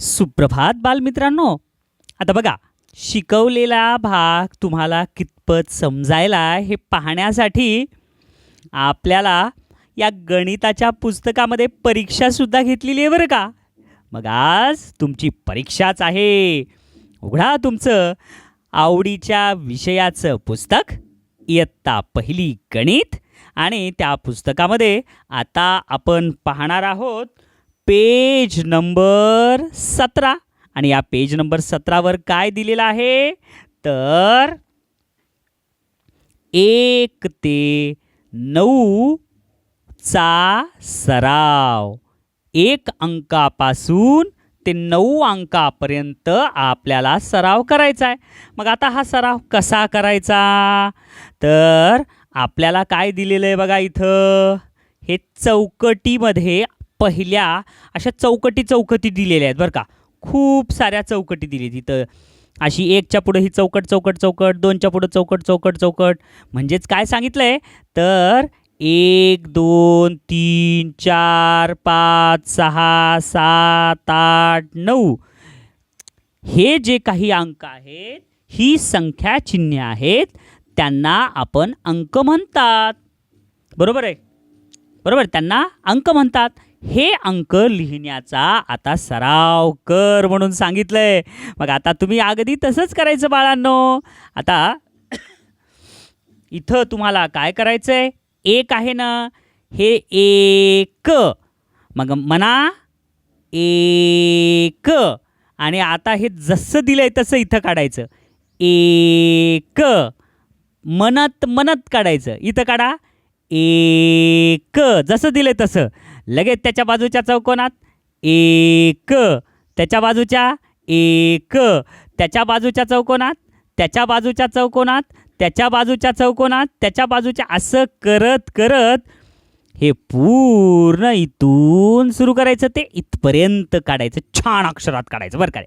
सुप्रभात बालमित्रांनो. आता बघा शिकवलेला भाग तुम्हाला कितपत समजायला हे पाहण्यासाठी आपल्याला या गणिताच्या पुस्तकामध्ये परीक्षासुद्धा घेतलेली आहे बरं का? मग आज तुमची परीक्षाच आहे. उघडा तुमचं आवडीच्या विषयाचं पुस्तक इयत्ता पहिली गणित. आणि त्या पुस्तकामध्ये आता आपण पाहणार आहोत पेज नंबर सतरा. आणि या पेज नंबर सतरावर काय दिलेलं आहे? तर एक ते नऊ चा सराव. एक अंकापासून ते नऊ अंकापर्यंत आपल्याला सराव करायचा आहे. मग आता हा सराव कसा करायचा? तर आपल्याला काय दिलेलं आहे बघा इथं? हे चौकटीमध्ये पहिल्या अशा चौकटी चौकटी दिलेल्या आहेत बरं का. खूप साऱ्या चौकटी दिली तिथं अशी एकच्या पुढं ही चौकट चौकट चौकट दोनच्या पुढं चौकट चौकट चौकट. म्हणजेच काय सांगितलं आहे तर एक दोन तीन चार पाच सहा सात आठ नऊ. हे जे काही अंक आहेत ही संख्या चिन्हे आहेत त्यांना आपण अंक म्हणतात. बरोबर आहे? बरोबर त्यांना अंक म्हणतात. हे अंक लिहिण्याचा आता सराव कर म्हणून सांगितलंय. मग आता तुम्ही अगदी तसंच करायचं बाळांनो. आता इथं तुम्हाला काय करायचं आहे एक आहे ना हे एक. मग म्हणा एक. आणि आता हे जसं दिलंय तसं इथं काढायचं. एक. मनत मनत काढायचं. इथं काढा. एक. जसं दिलंय तसं. लगेच त्याच्या बाजूच्या चौकोनात एक त्याच्या बाजूच्या एक त्याच्या बाजूच्या चौकोनात त्याच्या बाजूच्या चौकोनात त्याच्या बाजूच्या चौकोनात त्याच्या बाजूच्या असं करत करत हे पूर्ण इथून सुरू करायचं ते इथपर्यंत काढायचं छान अक्षरात काढायचं बरं काय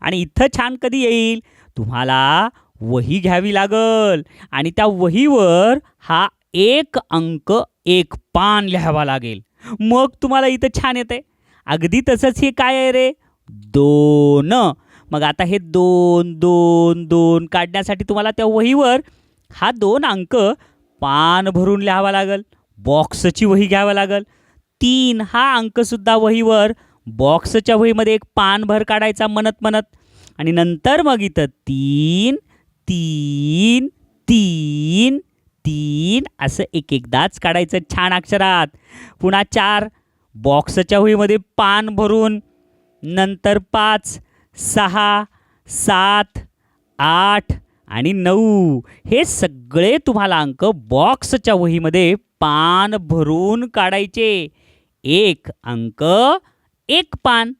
आणि इथं छान कधी येईल? तुम्हाला वही घ्यावी लागल. आणि त्या वहीवर हा एक अंक एक पान लिहावा लागेल. मग तुम्हाला इथं छान येते अगदी तसंच हे काय आहे रे? दोन. मग आता हे दोन दोन दोन काढण्यासाठी तुम्हाला त्या वहीवर हा दोन अंक पान भरून लिहावा लागल बॉक्सची वही घ्यावं लागल. तीन हा अंकसुद्धा वहीवर बॉक्सच्या वहीमध्ये एक पान भर काढायचा म्हणत म्हणत. आणि नंतर मग इथं तीन तीन तीन तीन असं एक एकदाच काढायचं छान अक्षरात. पुन्हा चार बॉक्सच्या वहीमध्ये पान भरून नंतर पाच सहा सात आठ आणि नऊ. हे सगळे तुम्हाला अंक बॉक्सच्या वहीमध्ये पान भरून काढायचे. एक अंक एक पान.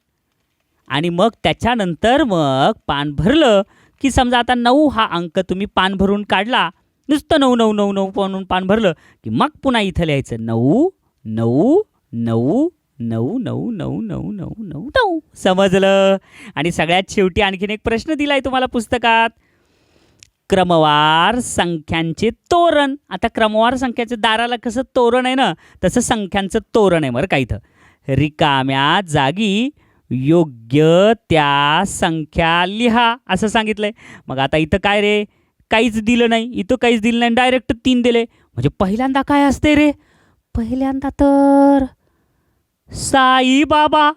आणि मग त्याच्यानंतर मग पान भरलं की समजा आता नऊ हा अंक तुम्ही पान भरून काढला. नुसतं नऊ नऊ नऊ नऊ म्हणून पान भरलं की मग पुन्हा इथं लिहायचं नऊ नऊ नऊ नऊ नऊ नऊ नऊ नऊ नऊ नऊ समजलं आणि सगळ्यात शेवटी आणखीन एक प्रश्न दिलाय तुम्हाला पुस्तकात क्रमवार संख्यांचे तोरण आता क्रमवार संख्याच्या दाराला कसं तोरण आहे ना तसं संख्यांचं तोरण आहे बरं का इथं रिकाम्या जागी योग्य त्या संख्या लिहा असं सांगितलंय मग आता इथं काय रे काहीच दिलं नाही इथं काहीच दिलं नाही डायरेक्ट तीन दिले. म्हणजे पहिल्यांदा काय असते रे? पहिल्यांदा तर साई बाबा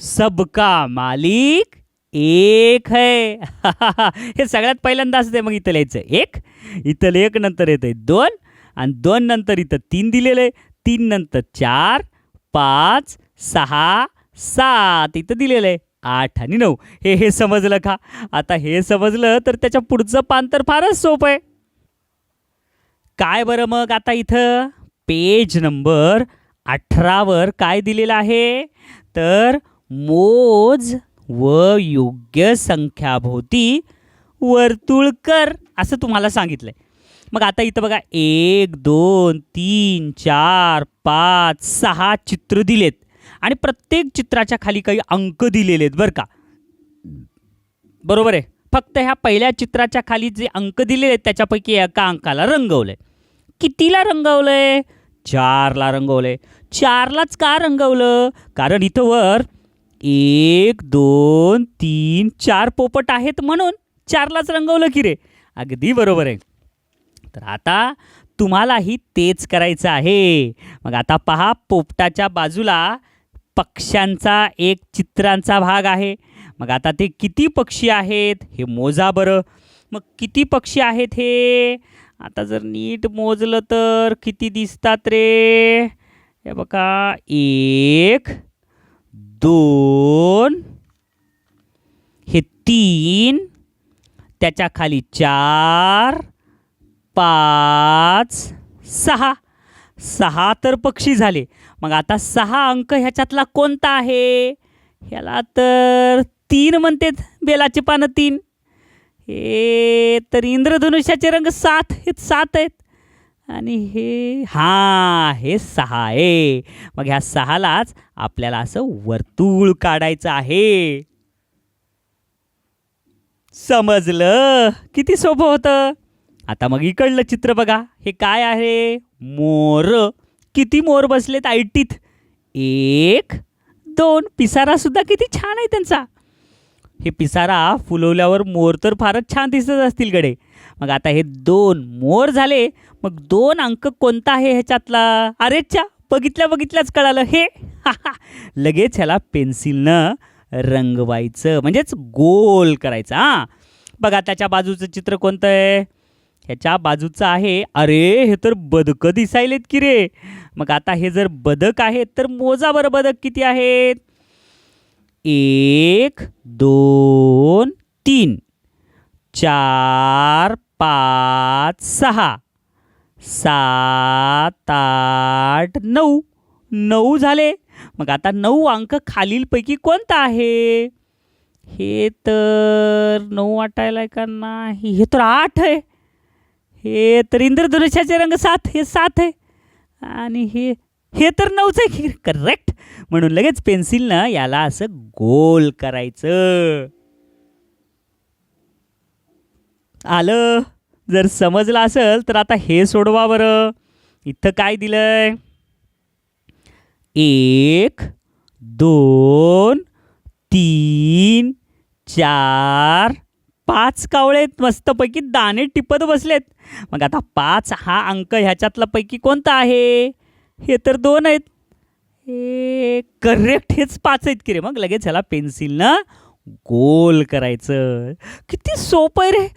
सबका मालिक एक है. हे सगळ्यात पहिल्यांदा असते मग इथं लिहायचं. एक इथं एक नंतर येतं दोन आणि दोन नंतर इथं तीन दिलेलं आहे तीन नंतर चार पाच सहा सात इथं दिलेलं. आहे आठ आणि नऊ. हे हे समजलं का? आता हे समजलं तर त्याच्या पुढचं पान तर फारच सोपं आहे. काय बरं मग आता इथं? पेज नंबर अठरावर काय दिलेलं आहे? तर मोज व योग्य संख्याभोवती वर्तुळ कर असं तुम्हाला सांगितलंय. मग आता इथं बघा एक दोन तीन चार पाच सहा चित्र दिलेत. आणि प्रत्येक चित्राच्या खाली काही अंक दिलेले आहेत बरं का. बरोबर आहे. फक्त ह्या पहिल्या चित्राच्या खाली जे अंक दिलेले आहेत त्याच्यापैकी एका अंकाला रंगवलंय कितीला रंगवलंय चारला रंगवलंय चारलाच का रंगवलं? कारण इथं वर एक दोन तीन चार पोपट आहेत म्हणून चारलाच रंगवलं की रे. अगदी बरोबर आहे. तर आता तुम्हालाही तेच करायचं आहे. मग आता पहा पोपटाच्या बाजूला पक्ष्यांचा एक चित्रांचा भाग आहे. मग आता ते किती पक्षी आहेत हे मोजा बरं. मग किती पक्षी आहेत हे? आता जर नीट मोजलं तर किती दिसतात रे? हे बघा एक दोन हे तीन त्याच्याखाली चार पाच सहा. सहा तर पक्षी झाले. मग आता सहा अंक ह्याच्यातला कोणता आहे? ह्याला तर तीन म्हणतात बेलाचे पानं तीन. हे तर इंद्रधनुष्याचे रंग सात. हे सात आहेत. आणि हे हा हे सहा आहे. मग ह्या सहालाच आपल्याला असं वर्तुळ काढायचं आहे. समजलं? किती सोपं होतं? आता मग इकडलं चित्र बघा. हे काय आहे? मोर. किती मोर बसलेत आयटीत? एक दोन. पिसारा सुद्धा किती छान आहे त्यांचा. हे पिसारा फुलवल्यावर मोर तर फारच छान दिसत असतील गडे. मग आता हे दोन मोर झाले. मग दोन अंक कोणता आहे ह्याच्यातला? अरेच्या बघितल्या बघितल्याच कळालं. हे. लगेच ह्याला पेन्सिलनं रंगवायचं. म्हणजेच गोल करायचं हां. बघा त्याच्या बाजूचं चित्र कोणतं आहे? ह्याच्या बाजूचं आहे अरे हे तर बदकं दिसायलेत की रे. मग आता हे जर बदक आहेत तर मोजा बरं बदक किती आहेत? एक दोन तीन. चार पाच सहा. सात आठ नऊ. नऊ झाले. मग आता नऊ अंक खालीलपैकी कोणता आहे? हे तर नऊ वाटायला का नाही? हे तर आठ आहे. हे तर इंद्रधनुष्याचे रंग सात हे सात आहे. आणि हे हे तर नऊच आहे. की करेक्ट म्हणून लगेच पेन्सिलनं याला असं गोल करायचं. आलं. जर समजलं असेल तर आता हे सोडवा बरं. इथं काय दिलंय? एक दोन तीन चार पाच कावळेत मस्तपैकी दाणे टिपत बसलेत. मग आता पाच हा अंक ह्याच्यातला पैकी कोणता आहे? हे तर दोन आहेत. हे करेक्ट हेच पाच आहेत की रे. मग लगेच ह्याला पेन्सिलनं गोल करायचं. किती सोपं आहे रे.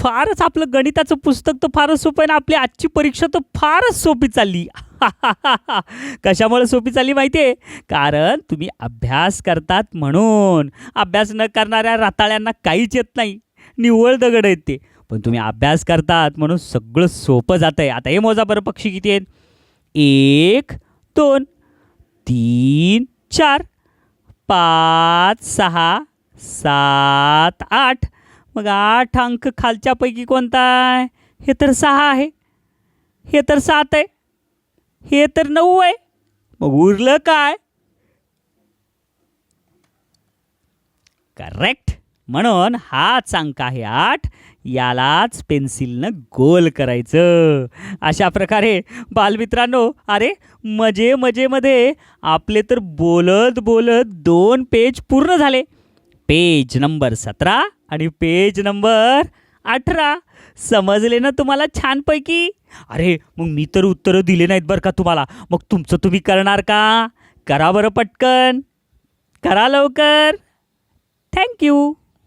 फारच आपलं गणिताचं पुस्तक तर फारच सोपं आहे ना. आपली आजची परीक्षा तर फारच सोपी चालली. कशामुळे सोपी चालली माहिती आहे? कारण तुम्ही अभ्यास करतात म्हणून. अभ्यास न करणाऱ्या राताळ्यांना काहीच येत नाही. निव्वळ दगड आहेत ते. पण तुम्ही अभ्यास करतात म्हणून सगळं सोपं जातं आहे आता हे मोजा बरं पक्षी किती आहेत? एक दोन तीन चार पाच सहा सात आठ. मग आठ अंक खालच्यापैकी कोणता आहे? हे तर सहा आहे. हे तर सात आहे. हे तर नऊ आहे. मग उरलं काय? करेक्ट म्हणून हाच अंक आहे आठ. यालाच पेन्सिलनं गोल करायचं. अशा प्रकारे बालमित्रांनो अरे मजे मजेमध्ये आपले तर बोलत बोलत दोन पेज पूर्ण झाले. पेज नंबर सतरा आणि पेज नंबर अठरा. समजले ना तुम्हाला छानपैकी? अरे मग मी तर उत्तरं दिले नाहीत बरं का तुम्हाला. मग तुमचं तुम्ही करणार का? करा बरं पटकन. करा लवकर. थँक्यू